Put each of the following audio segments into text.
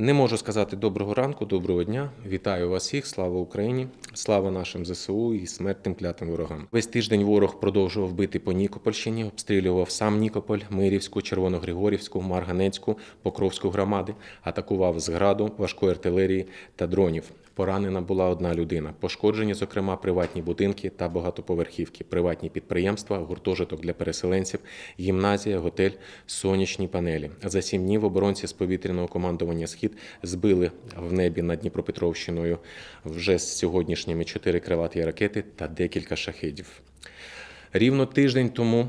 Не можу сказати доброго ранку, доброго дня. Вітаю вас всіх. Слава Україні! Слава нашим ЗСУ і смертним клятим ворогам. Весь тиждень ворог продовжував бити по Нікопольщині, обстрілював сам Нікополь, Мирівську, Червоногригорівську, Марганецьку, Покровську громади, атакував з граду, важкої артилерії та дронів. Поранена була одна людина. Пошкоджені, зокрема, приватні будинки та багатоповерхівки, приватні підприємства, гуртожиток для переселенців, гімназія, готель, сонячні панелі. За сім днів оборонці з повітряного командування Схід збили в небі над Дніпропетровщиною вже з сьогоднішніми чотири крилаті ракети та декілька шахедів. Рівно тиждень тому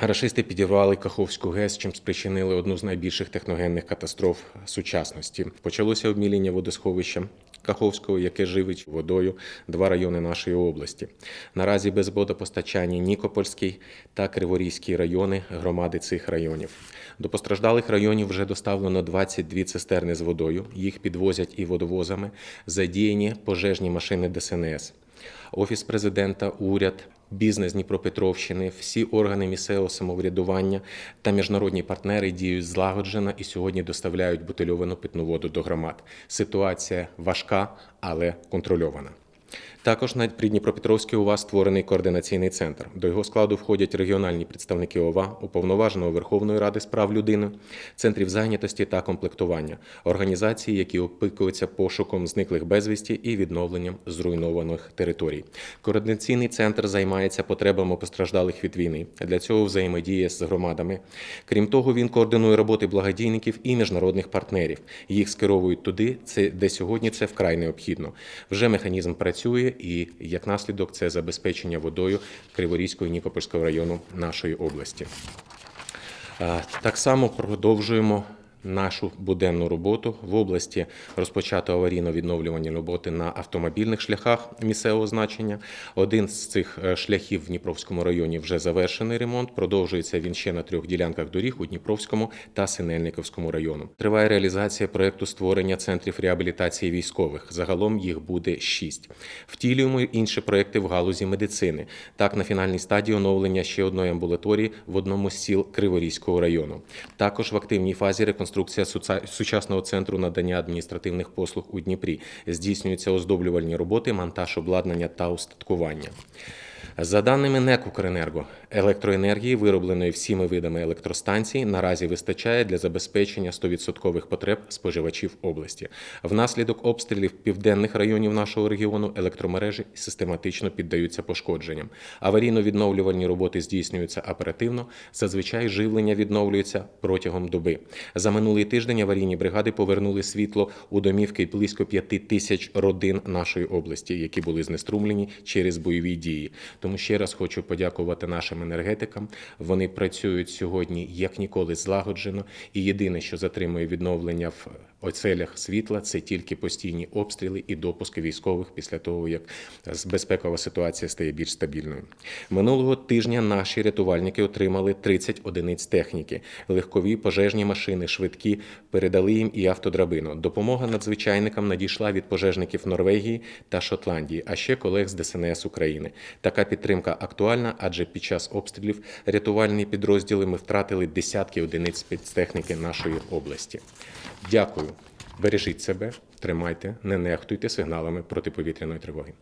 Рашисти підірвали Каховську ГЕС, чим спричинили одну з найбільших техногенних катастроф сучасності. Почалося обміління водосховища Каховського, яке живить водою два райони нашої області. Наразі без водопостачання Нікопольський та Криворізький райони громади цих районів. До постраждалих районів вже доставлено 22 цистерни з водою. Їх підвозять і водовозами. Задіяні пожежні машини ДСНС. Офіс президента, уряд, бізнес Дніпропетровщини, всі органи місцевого самоврядування та міжнародні партнери діють злагоджено і сьогодні доставляють бутильовану питну воду до громад. Ситуація важка, але контрольована. Також на при Дніпропетровській ОВА створений координаційний центр. До його складу входять регіональні представники ОВА, уповноваженого Верховної Ради з прав людини, центрів зайнятості та комплектування, організації, які опікуються пошуком зниклих безвісті і відновленням зруйнованих територій. Координаційний центр займається потребами постраждалих від війни. Для цього взаємодіє з громадами. Крім того, він координує роботи благодійників і міжнародних партнерів. Їх скеровують туди, де сьогодні це вкрай необхідно. Вже механізм працює, і як наслідок це забезпечення водою Криворізького і Нікопольського району нашої області. Так само продовжуємо нашу буденну роботу в області. Розпочато аварійно-відновлювані роботи на автомобільних шляхах місцевого значення. Один з цих е, шляхів в Дніпровському районі вже завершений ремонт. Продовжується він ще на трьох ділянках доріг у Дніпровському та Синельниковському району. Триває реалізація проекту створення центрів реабілітації військових. Загалом їх буде шість. Втілюємо інші проекти в галузі медицини. Так, на фінальній стадії оновлення ще одної амбулаторії в одному з сіл Криворізького району. Також в активній фазі реконструкція сучасного центру надання адміністративних послуг у Дніпрі. Здійснюються оздоблювальні роботи, монтаж обладнання та устаткування. За даними НЕК «Укренерго», електроенергії, виробленої всіми видами електростанцій, наразі вистачає для забезпечення 100% потреб споживачів області. Внаслідок обстрілів південних районів нашого регіону електромережі систематично піддаються пошкодженням. Аварійно-відновлювальні роботи здійснюються оперативно. Зазвичай живлення відновлюється протягом доби. За минулий тиждень аварійні бригади повернули світло у домівки близько п'яти тисяч родин нашої області, які були знеструмлені через бойові дії. Тому ще раз хочу подякувати нашим енергетикам. Вони працюють сьогодні як ніколи злагоджено. І єдине, що затримує відновлення в оцелях світла, це тільки постійні обстріли і допуски військових після того, як безпекова ситуація стає більш стабільною. Минулого тижня наші рятувальники отримали 30 одиниць техніки, легкові пожежні машини, швидкі передали їм і автодрабину. Допомога надзвичайникам надійшла від пожежників Норвегії та Шотландії, а ще колег з ДСНС України. Така підтримка актуальна, адже під час обстрілів рятувальні підрозділи ми втратили десятки одиниць спецтехніки нашої області. Дякую. Бережіть себе, тримайте, не нехтуйте сигналами протиповітряної тривоги.